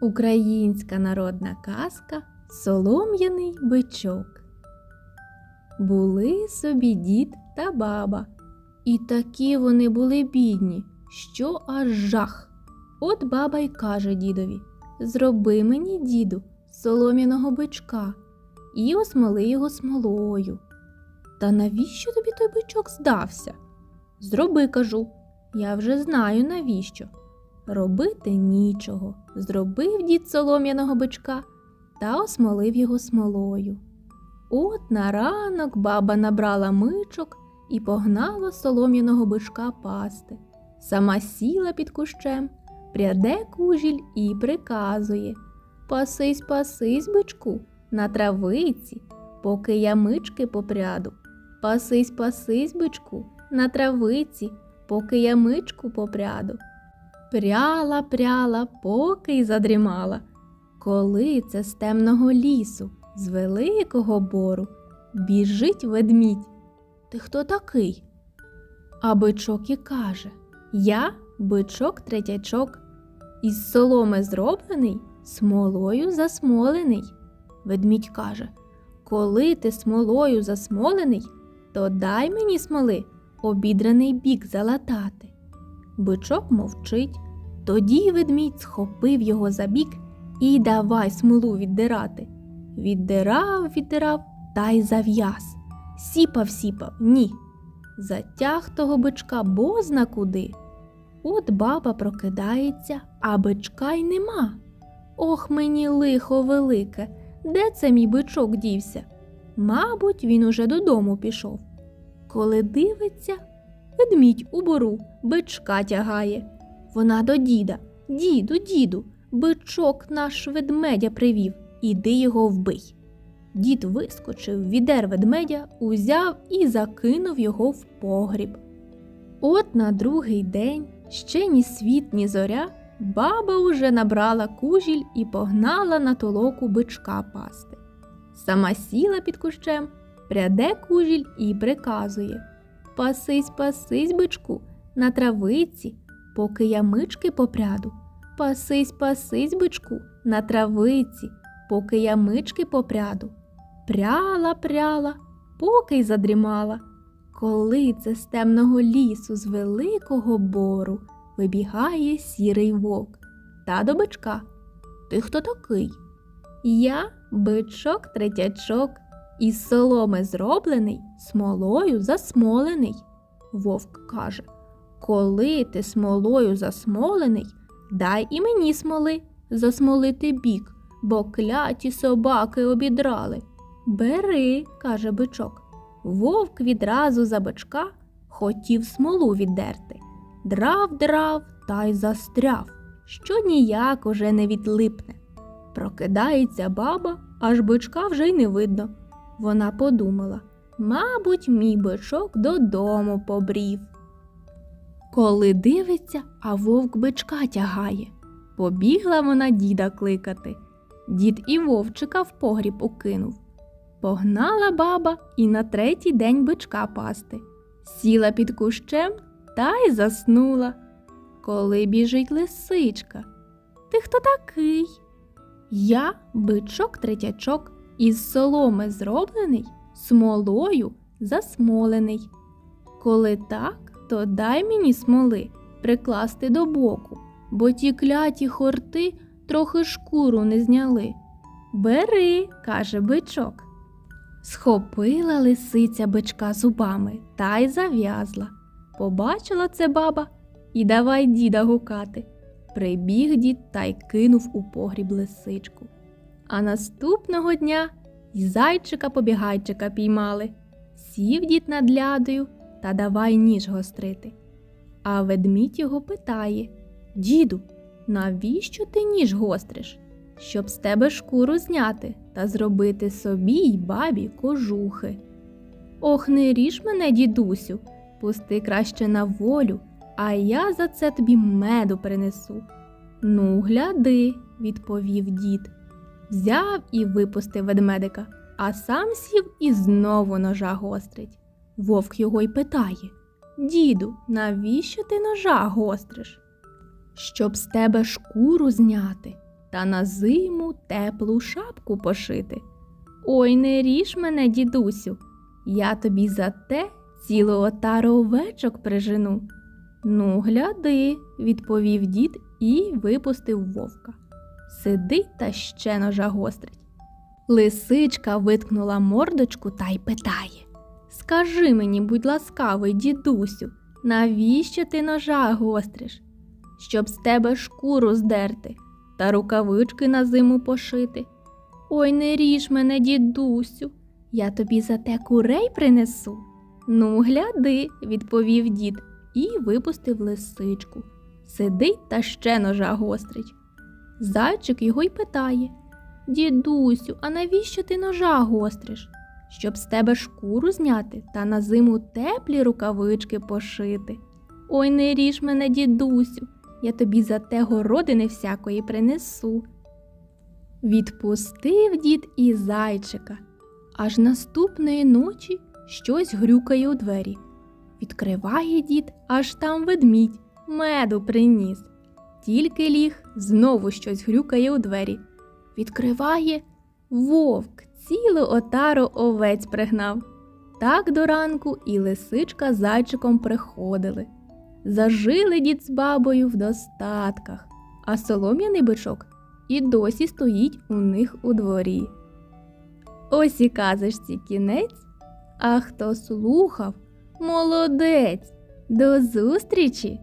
Українська народна казка Солом'яний бичок. Були собі дід та баба, і такі вони були бідні, що аж жах. От баба й каже дідові Зроби мені, діду, солом'яного бичка і осмоли його смолою. Та навіщо тобі той бичок здався? Зроби, кажу, я вже знаю навіщо. Робити нічого. Зробив дід солом'яного бичка та осмолив його смолою. От на ранок баба набрала мичок і погнала солом'яного бичка пасти. Сама сіла під кущем, пряде кужіль і приказує Пасись, пасись, бичку, на травиці, поки я мички попряду. Пасись, пасись, бичку, на травиці, поки я мичку попряду. Пряла, пряла, поки й задрімала. Коли це з темного лісу, з великого бору, біжить ведмідь. Ти хто такий? А бичок і каже Я бичок третячок, із соломи зроблений, смолою засмолений. Ведмідь каже Коли ти смолою засмолений, то дай мені смоли обідраний бік залатати. Бичок мовчить. Тоді ведмідь схопив його за бік і давай смолу віддирати. Віддирав, віддирав та й зав'яз. Сіпав, сіпав, ні. Затяг того бичка бозна куди. От баба прокидається, а бичка й нема. Ох, мені лихо велике, де це мій бичок дівся? Мабуть, він уже додому пішов. Коли дивиться, ведмідь у бору бичка тягає. Вона до діда, діду, діду, бичок наш ведмедя привів, іди його вбий. Дід вискочив, відер ведмедя, узяв і закинув його в погріб. От на другий день, ще ні світ, ні зоря, баба уже набрала кужіль і погнала на толоку бичка пасти. Сама сіла під кущем, пряде кужіль і приказує Пасись, пасись, бичку, на травиці, поки я мички попряду. Пасись, пасись, бичку, на травиці, поки я мички попряду. Пряла, пряла, поки й задрімала. Коли це з темного лісу, з великого бору, вибігає сірий вовк та до бичка. Ти хто такий? Я бичок третячок, із соломи зроблений, смолою засмолений. Вовк каже Коли ти смолою засмолений, дай і мені смоли засмолити бік, бо кляті собаки обідрали. Бери, каже бичок. Вовк відразу за бичка хотів смолу віддерти. Драв, драв та й застряв, що ніяк уже не відлипне. Прокидається баба, аж бичка вже й не видно. Вона подумала мабуть, мій бичок додому побрів. Коли дивиться, а вовк бичка тягає. Побігла вона діда кликати. Дід і вовчика в погріб укинув. Погнала баба і на третій день бичка пасти. Сіла під кущем та й заснула. Коли біжить лисичка. Ти хто такий? Я бичок третячок, із соломи зроблений, смолою засмолений. Коли так, то дай мені смоли прикласти до боку, бо ті кляті хорти трохи шкуру не зняли. Бери, каже бичок. Схопила лисиця бичка зубами та й зав'язла. Побачила це баба і давай діда гукати. Прибіг дід та й кинув у погріб лисичку. А наступного дня й зайчика побігайчика піймали. Сів дід над лядою та давай ніж гострити. А ведмідь його питає Діду, навіщо ти ніж гостриш? Щоб з тебе шкуру зняти та зробити собі й бабі кожухи. Ох, не ріж мене, дідусю, пусти краще на волю, а я за це тобі меду принесу. Ну, гляди, відповів дід. Взяв і випустив ведмедика, а сам сів і знову ножа гострить. Вовк його й питає Діду, навіщо ти ножа гостриш? Щоб з тебе шкуру зняти. та на зиму теплу шапку пошити. Ой, не ріж мене, дідусю, я тобі за те цілу отару овечок прижену. Ну, гляди, відповів дід і випустив вовка. Сидить та ще ножа гострить. Лисичка виткнула мордочку та й питає Скажи мені, будь ласкавий, дідусю, навіщо ти ножа гостриш? Щоб з тебе шкуру здерти та рукавички на зиму пошити. Ой, не ріж мене, дідусю, я тобі за те курей принесу. Ну, гляди, відповів дід і випустив лисичку. Сидить та ще ножа гострить. Зайчик його й питає Дідусю, а навіщо ти ножа гостриш? Щоб з тебе шкуру зняти та на зиму теплі рукавички пошити. Ой, не ріж мене, дідусю, я тобі за те городини всякої принесу. Відпустив дід і зайчика. Аж наступної ночі щось грюкає у двері. Відкриває дід, аж там ведмідь, меду приніс. Тільки ліг, знову щось грюкає у двері. Відкриває вовк, цілу отару овець пригнав. Так до ранку і лисичка зайчиком приходили. Зажили дід з бабою в достатках, а солом'яний бичок і досі стоїть у них у дворі. Ось і казочці кінець, а хто слухав, молодець. До зустрічі!